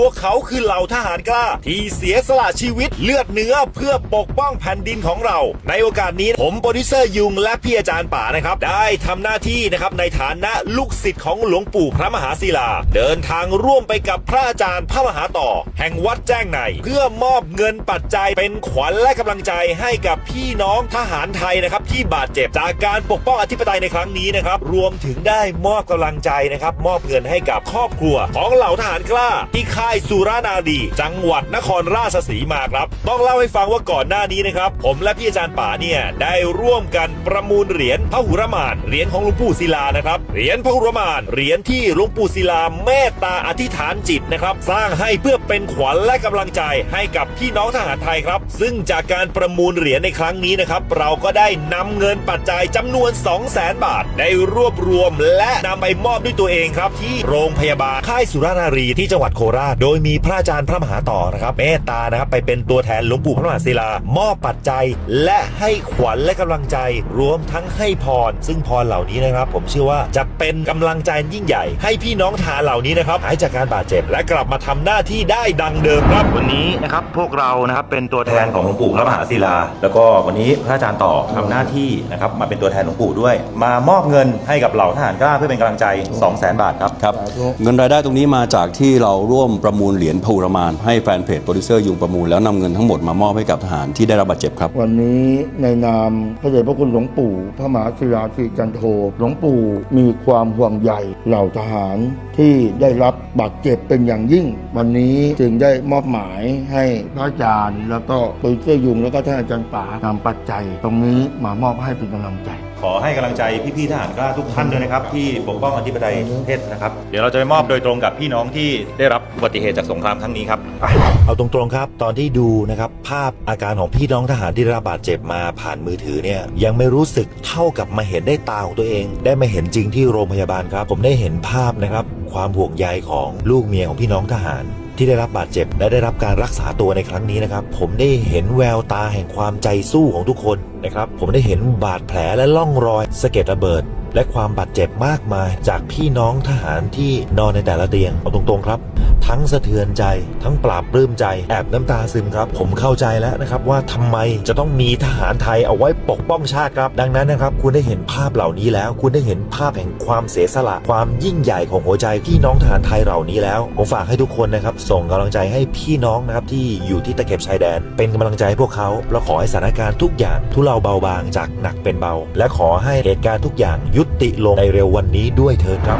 พวกเขาคือเหล่าทหารกล้า ที่เสียสละชีวิตเลือดเนื้อเพื่อปกป้องแผ่นดินของเรา ในโอกาสนี้ผมโปรดิวเซอร์ยุงและพี่อาจารย์ป๋านะครับ ได้ทำหน้าที่นะครับในฐานะลูกศิษย์ของหลวงปู่พระมหาศิลา เดินทางร่วมไปกับพระอาจารย์พระมหาต่อ แห่งวัดแจ้งใน เพื่อมอบเงินปัจจัยเป็นขวัญและกำลังใจให้กับพี่น้องทหารไทยนะครับที่บาดเจ็บจากการปกป้องอธิปไตยในครั้งนี้นะครับรวมถึงได้มอบกำลังใจนะครับมอบเงินให้กับครอบครัวของเหล่าทหารกล้าที่ค่ายสุรานารี จังหวัดนครราชสีมาครับ ต้องเล่าให้ฟังว่าก่อนหน้านี้นะครับ ผมและพี่อาจารย์ป๋าเนี่ยได้ร่วมกันประมูลเหรียญพระหุรมานเหรียญของหลวงปู่ศิลานะครับเหรียญพระหุรมานเหรียญที่หลวงปู่ศิลาเมตตาอธิษฐานจิตนะครับ สร้างให้เพื่อเป็นขวัญและกำลังใจให้กับพี่น้องทหารไทยครับ ซึ่งจากการประมูลเหรียญในครั้งนี้นะครับ เราก็ได้นำเงินปัจจัยจำนวน 2 0 0แสนบาท ได้รวบรวมและนำไปมอบด้วยตัวเองครับ ที่โรงพยาบาลค่ายสุรานารีที่จังหวัดโคราชโดยมีพระอาจารย์พระมหาต่อนะครับเมตตานะครับไปเป็นตัวแทนหลวงปู่พระมหาศิลามอบปัจจัย และให้ขวัญและกำลังใจ รวมทั้งให้พร ซึ่งพรเหล่านี้นะครับ ผมเชื่อว่าจะเป็นกำลังใจยิ่งใหญ่ ให้พี่น้องทหารเหล่านี้นะครับหายจากการบาดเจ็บ และกลับมาทำหน้าที่ได้ดังเดิมครับวันนี้นะครับพวกเรานะครับเป็นตัวแทนของหลวงปู่พระมหาศิลา แล้วก็วันนี้พระอาจารย์ต่อทำหน้าที่นะครับมาเป็นตัวแทนหลวงปู่ด้วย มามอบเงินให้กับเหล่าทหารกล้าเพื่อเป็นกำลังใจ 2 0 0 0 0 0 บาทครับครับเงินรายได้ตรงนี้มาจากที่เราร่วมประมูลเหรียญภูรมานให้แฟนเพจโปรดิวเซอร์ยุงประมูลแล้วนำเงินทั้งหมดมามอบให้กับทหารที่ได้รับบาดเจ็บครับ วันนี้ในนามพระเดชพระคุณหลวงปู่พระมหาศิลาสิริจันโทหลวงปู่มีความห่วงใยเหล่าทหารที่ได้รับบาดเจ็บเป็นอย่างยิ่ง วันนี้จึงได้มอบหมายให้พระอาจารย์ แล้วก็ปุยเสื้อยุงแล้วก็ท่านอาจารย์ป๋านำปัจจัย ตรงนี้มามอบให้เป็นกำลังใจ ขอให้กำลังใจพี่ๆทหารกล้าทุกท่านด้วยนะครับ ที่ปกป้องอธิปไตยประเทศนะครับเดี๋ยวเราจะไปมอบโดยตรงกับพี่น้องที่ได้รับอุบัติเหตุจากสงครามครั้งนี้ครับเอาตรงๆครับ ตอนที่ดูนะครับภาพอาการของพี่น้องทหารที่ได้รับบาดเจ็บมาผ่านมือถือเนี่ยยังไม่รู้สึกเท่ากับมาเห็นได้ตาของตัวเอง ได้มาเห็นจริงที่โรงพยาบาลครับ ผมได้เห็นภาพนะครับความห่วงใยของลูกเมียของพี่น้องทหาร ที่ได้รับบาดเจ็บ และได้รับการรักษาตัวในครั้งนี้นะครับ ผมได้เห็นแววตาแห่งความใจสู้ของทุกคนนะครับ ผมได้เห็นบาดแผลและล่องรอยสะเก็ดระเบิด และความบาดเจ็บมากมาย จากพี่น้องทหารที่นอนในแต่ละเตียงเอาตรงๆครับ ทั้งสะเทือนใจ ทั้งปราบปลื้มใจแอบน้ำตาซึมครับ ผมเข้าใจแล้วนะครับว่าทำไมจะต้องมีทหารไทยเอาไว้ปกป้องชาติครับ ดังนั้นนะครับ คุณได้เห็นภาพเหล่านี้แล้ว คุณได้เห็นภาพแห่งความเสียสละ ความยิ่งใหญ่ของหัวใจพี่น้องทหารไทยเหล่านี้แล้วผมฝากให้ทุกคนนะครับส่งกำลังใจให้พี่น้องนะครับที่อยู่ที่ตะเข็บชายแดน เป็นกำลังใจให้พวกเขาแล้วขอให้สถานการณ์ทุกอย่างทุเลาเบาบางจากหนักเป็นเบา และขอให้เหตุการณ์ทุกอย่างยุติลงในเร็ววันนี้ด้วยเถิดครับ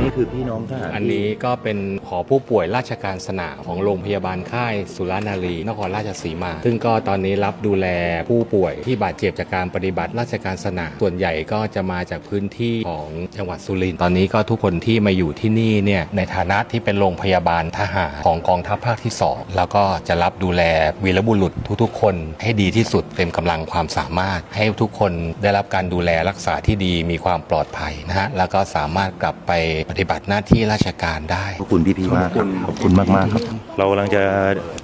นี้คือพี่น้องทหารอันนี้ก็เป็นหอผู้ป่วยราชการสนามของโรงพยาบาลค่ายสุรานารีนครราชสีมา ซึ่งก็ตอนนี้รับดูแลผู้ป่วยที่บาดเจ็บจากการปฏิบัติราชการสนามส่วนใหญ่ก็จะมาจากพื้นที่ของจังหวัดสุรินทร์ตอนนี้ก็ทุกคนที่มาอยู่ที่นี่เนี่ยในฐานะที่เป็นโรงพยาบาลทหารของกองทัพภาคที่ 2 แล้วก็จะรับดูแลวีรบุรุษทุกๆ คนให้ดีที่สุดเต็มกำลังความสามารถ ให้ทุกคนได้รับการดูแลรักษาที่ดีมีความปลอดภัยนะฮะแล้วก็สามารถกลับไปปฏิบัติหน้าที่ราชการได้ ขอบคุณพี่ๆมากครับขอบคุณมากมากๆครับ เรากำลังจะ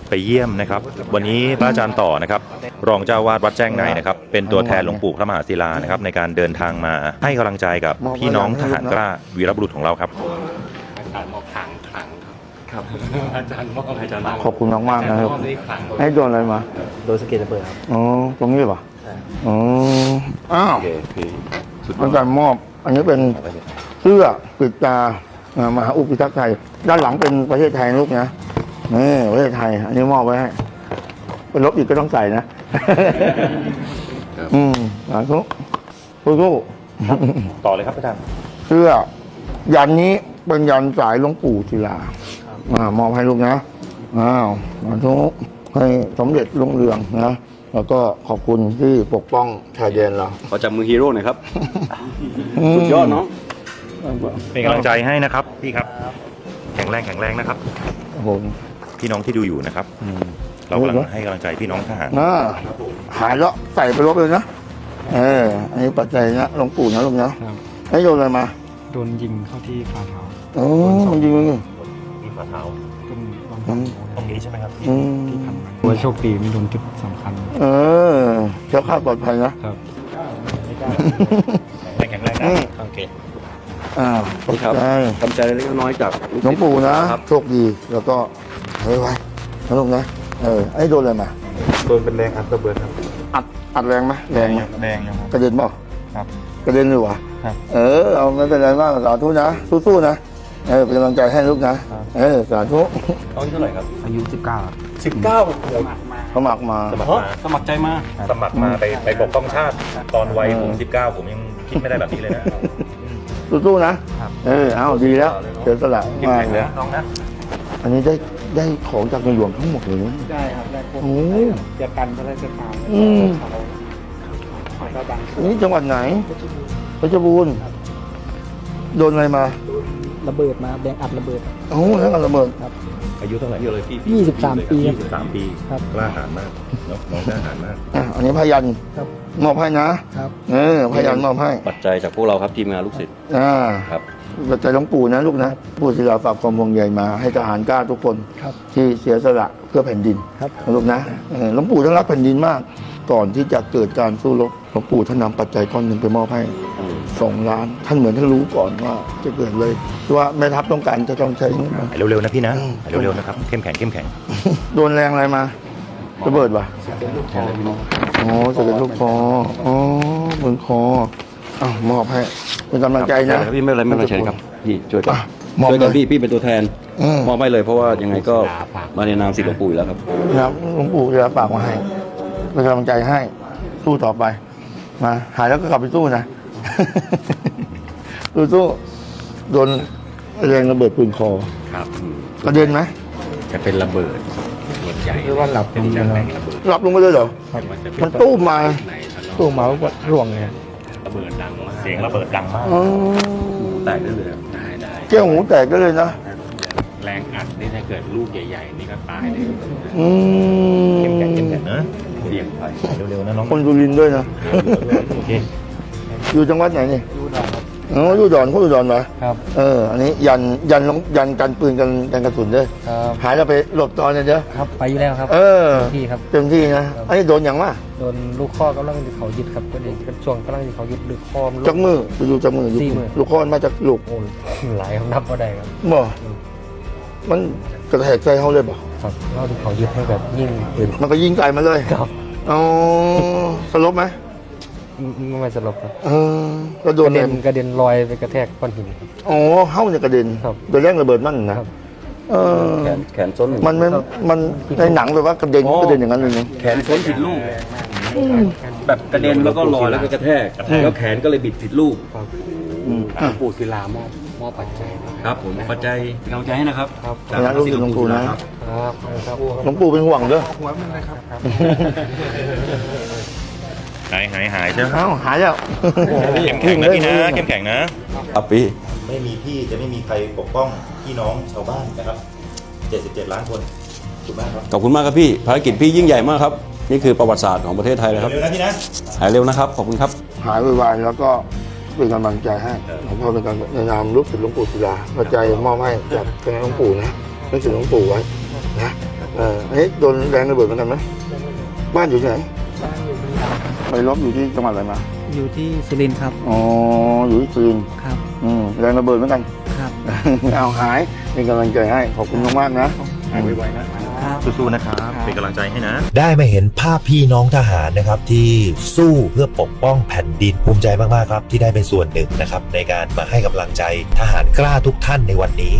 ไปเยี่ยมนะครับ วันนี้พระอาจารย์ต่อนะครับ รองเจ้าวาดวัดแจ้งในนะครับ เป็นตัวแทนหลวงปู่พระมหาศิลานะครับในการเดินทางมาให้กำลังใจกับพี่น้องทหารกล้าวีรบุรุษของเราครับ อาจารย์มอบถังถังครับ อาจารย์มอบอาจารย์ขอบคุณมากๆนะครับมอบนี่ถังให้โดนอะไรมา โดนสะเก็ดระเบิดครับ อ๋อ ตรงนี้เหรออ๋อ อ้าว โอเคพี่สุดยอเป็นดการมอบ อันนี้เป็น เสื้อปิดตาอ่ามหาอุปพิทักษ์ไทย ด้านหลังเป็นประเทศไทยนะลูกนะนี่ประเทศไทย อันนี้มอบไว้ให้เป็นลบอีกก็ต้องใส่นะ อืมสาธุสู้ๆต่อเลยครับอาจารย์เสื้อ ยันนี้เป็นยันสายหลวงปู่ศิลาอ่ามอบให้ลูกนะ อ้าวสาธุให้สมเด็จรุ่งเรืองนะ แล้วก็ขอบคุณที่ปกป้องชายแดนเรา ขอจับมือฮีโร่หน่อยครับ สุดยอดเนาะ เป็นกำลังใจให้นะครับพี่ครับ แข็งแรงแข็งแรงนะครับครับผมพี่น้องที่ดูอยู่นะครับอืมเรากำลังให้กำลังใจพี่น้องทหารน่าหายแล้วใส่ไปลบเลยนะเอออันนี้ปัจจัยนะหลวงปู่นะลูกนะให้โยนอะไรมาโดนยิงเข้าที่ฝ่าเท้าโอ้มันยิงเลยที่ฝ่าเท้าเป็นบางอืมตรงนี้ใช่ไหมครับพี่อืมที่ทำมาโดยโชคดีไม่โดนจุดสำคัญ เออเจ้าข้าดปลอดภัยนะครับแข็งแรงแข็งแรงนะอืมโอเค อ้าวขอบครับใจทำใจเล็กน้อยจากหลวงปู่นะ ครับโชคดี แล้วก็เฮ้ยไว้นะลูกนะ เออ ไอ้โดนอะไรมา โดนเป็นแรงอัดระเบิดครับ อัด อัดแรงไหมแรงไหมแรงยังครับกระเด็นเปล่าครับกระเด็นเลยวะครับเออ เอาไม่เป็นไรมากสาธุนะ สู้ๆนะ เออ เป็นกำลังใจให้ลูกนะ เออ สาธุตอนนี้เท่าไหร่ครับอายุ19สิบเก้าสมัครมาสมัครมาสมัครใจมา สมัครมาไปไปปกป้องชาติ ตอนวัยผม19 ผมยังคิดไม่ได้แบบนี้เลยนะ สู้ๆนะครับ เออเอาดีแล้วเสียสละมากเลยน้องนะ อันนี้ได้ได้ของจากในหลวงทั้งหมดเลยนะ ได้ครับได้พวกโอ้จะกันพระราชทานอืม เขาก็ดังอันนี้จังหวัดไหนเพชรบูรณ์โดนอะไรมาระเบิดมาแดงอัดระเบิด โอ้แล้วกันระเบิด อายุเท่าไหร่เยอะเลยพี่23ปีครับ23ปีครับ กล้าหาญมากเนอะน้องกล้าหาญมากอะอันนี้พยันครับมอบให้นะครับ เออพยันมอบให้ปัจจัยจากพวกเราครับทีมงานลูกศิษย์อ่าครับปัจจัยหลวงปู่นะลูกนะปู่ศิลาฝากความห่วงใยมา ให้ทหารกล้าทุกคนครับที่เสียสละเพื่อแผ่นดินครับนะลูกนะเออหลวงปู่ท่านรักแผ่นดินมาก ก่อนที่จะเกิดการสู้รบหลวงปู่ท่านนำปัจจัยก้อนหนึ่งไปมอบให้ สองล้าน ท่านเหมือนท่านรู้ก่อนว่าจะเกิดเลยว่าแม่ทัพต้องการจะต้องใช้เงินหายเร็วๆนะพี่นะหายเร็วๆนะครับเข้มแข็งเข้มแข็งโดนแรงอะไรมาระเบิดวะอ๋อจะเป็นลูกคออ๋อเหมือนคออ้าวมอบให้เป็นกำลังใจนะ พี่ไม่เป็นไรไม่เป็นไรเชิญครับพี่ช่วยกันอะมอบช่วยกันเลยพี่พี่เป็นตัวแทนอืม มอบให้เลยเพราะว่ายังไงก็ฝากมาในนามศิษย์หลวงปู่อยู่แล้วครับ นะครับหลวงปู่จะฝากมาให้เป็นกำลังใจให้สู้ต่อไปมาหายแล้วก็กลับไปสู้นะ สู้สู้โดนแรงระเบิดปืนคอครับกระเด็นไหมจะเป็นระเบิดส่วนใหญ่หรือว่าหลับเป็นลงไปจะแล้วแรงระเบิดหลับลงไปเลยเหรอมันจะเป็มันตู้มมาไหนทะเลาะตู้มาว่าร่วงเนี่ยระเบิดดังมากเสียงระเบิดดังมากอ๋อแตกได้เลยครับได้ได้แก้วหูแตกก็เลยนะ แรงอัดนี่ถ้าเกิดลูกใหญ่ๆนี่ก็ตายเลยอืมเข้มแข็งเข้มแข็งนะเสี่ยงไปหายเร็วๆนะน้องคนสุรินทร์ด้วยนะ โอเค อยู่จังหวัดไหนนี่ยูดอนครับอ๋ออยู่ดอนเขาอยู่ดอนเหรอครับเอออันนี้ยันยันลงยันกันปืนกันกันกระสุนด้วยครับหายแล้วไปหลบตอนเนี่ยเด้อครับไปอยู่แล้วครับเออที่ครับเต็มที่นะอันนี้โดนอย่างว่าโดนลูกข้อกำลังเขายึดครับก็เองเป็นช่วงกำลังเขายึดลูกข้อมนจักมือไปดูจักมืออยู่สี่มือลูกค้อนมาจากลูกโอ้หลายครับนับก็ได้ครับบ่มันกระแทกใจเขาเลยบ่ครับเราที่เขายึดให้แบบยิ่งปืนมันก็ยิงไก่มาเลยครับอ๋อสลบไหม ไม่ไม่สลบครับเออก็โดกนระเด็นเองกระเด็นลอยไปกระแทกก้อนหินครับ อ๋อเฮ้าเนี่ยกระเด็นครับ โดนแรงระเบิดนั่นนะ ครับ เออ แขนแขนซ้นหนึ่งมันไม่มันในหนังแบบว่ากระเด็นอ๋อกระเด็นอย่างนั้นเลยนะ แขนซ้นผิดลูกแบบกระเด็นแล้วก็ลอยแล้วก็กระแทกแล้วแขนก็เลยบิดผิดลูกอืมหลวงปู่ศิลามอบมอบปัจจัยมาครับ ผมปัจจัยเป็นกำลังใจให้นะครับครับจากนะลูกศิษย์หลวงปู่นะ ครับ ครับครับหลวงปู่เป็นห่วงเด้อ หัวมันเลยครับครับ หายหายหายใช่ไหมเอ้าหายแล้วเข้มแข็งนะพี่นะเข้มแข็งนะครับพี่ไม่มีพี่จะไม่มีใครปกป้องพี่น้องชาวบ้านนะครับ 77 ล้านคนถูกไหมครับขอบคุณมากครับพี่ ภารกิจพี่ยิ่งใหญ่มากครับ นี่คือประวัติศาสตร์ของประเทศไทยเลยครับ เร็วๆนะพี่นะ หายเร็วนะครับ ขอบคุณครับ หายไวๆแล้วก็เป็นกำลังใจให้หลวงพ่อเป็นการในนามลูกศิษย์หลวงปู่ศิลาปัจจัยมอบให้จากคณะหลวงปู่นะลูกศิษย์หลวงปู่ไว้นะเอออันนี้โดนแรงระเบิดเหมือนกันไหมบ้านอยู่ที่ไหน ไปลบอยู่ที่จังหวัดอะไรมา อยู่ที่สุรินทร์ครับ อ๋อ อยู่ที่จีนครับ อืมแรงระเบิดเหมือนกัน ครับ เอาหายเป็นกำลังใจให้ ขอบคุณมากๆนะครับสู้ๆนะครับ เป็นกำลังใจให้นะ ได้มาเห็นภาพพี่น้องทหารนะครับ ที่สู้เพื่อปกป้องแผ่นดินภูมิใจมากๆครับ ที่ได้เป็นส่วนหนึ่งนะครับ ในการมาให้กำลังใจทหารกล้าทุกท่านในวันนี้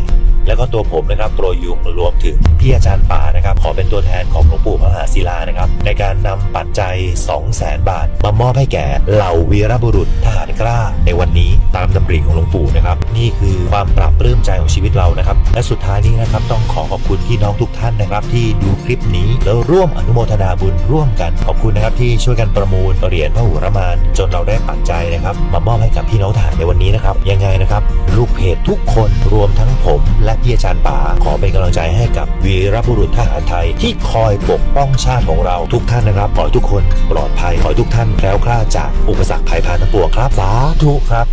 แล้วก็ตัวผมนะครับโปรยุงรวมถึงพี่อาจารย์ป่านะครับ ขอเป็นตัวแทนของหลวงปู่พระมหาศิลานะครับ ในการนำปัจจัย 2 0 0แสนบาท มามอบให้แก่เหล่าวีรบุรุษทหารกล้า ในวันนี้ตามดำริของหลวงปู่นะครับ นี่คือความปรับปลื้มใจของชีวิตเรานะครับ และสุดท้ายนี้นะครับต้องขอขอบคุณพี่น้องทุกท่านนะครับ ที่ดูคลิปนี้แล้วร่วมอนุโมทนาบุญร่วมกันขอบคุณนะครับที่ช่วยกันประมูลเหรียญพระหุรมาน จนเราได้ปัจจัยนะครับ มามอบให้กับพี่น้องทหารในวันนี้นะครับยังไงนะครับลูกเพจทุกคนรวมทั้งผมและพี่อาจารย์ป๋าขอเป็นกำลังใจให้กับวีรบุรุษทหารไทย ที่คอยปกป้องชาติของเราทุกท่านนะครับขอให้ทุกคนปลอดภัยขอให้ทุกท่านแคล้วคลาดจากอุปสรรคภัยพานทั้งปวงครับสาธุครับ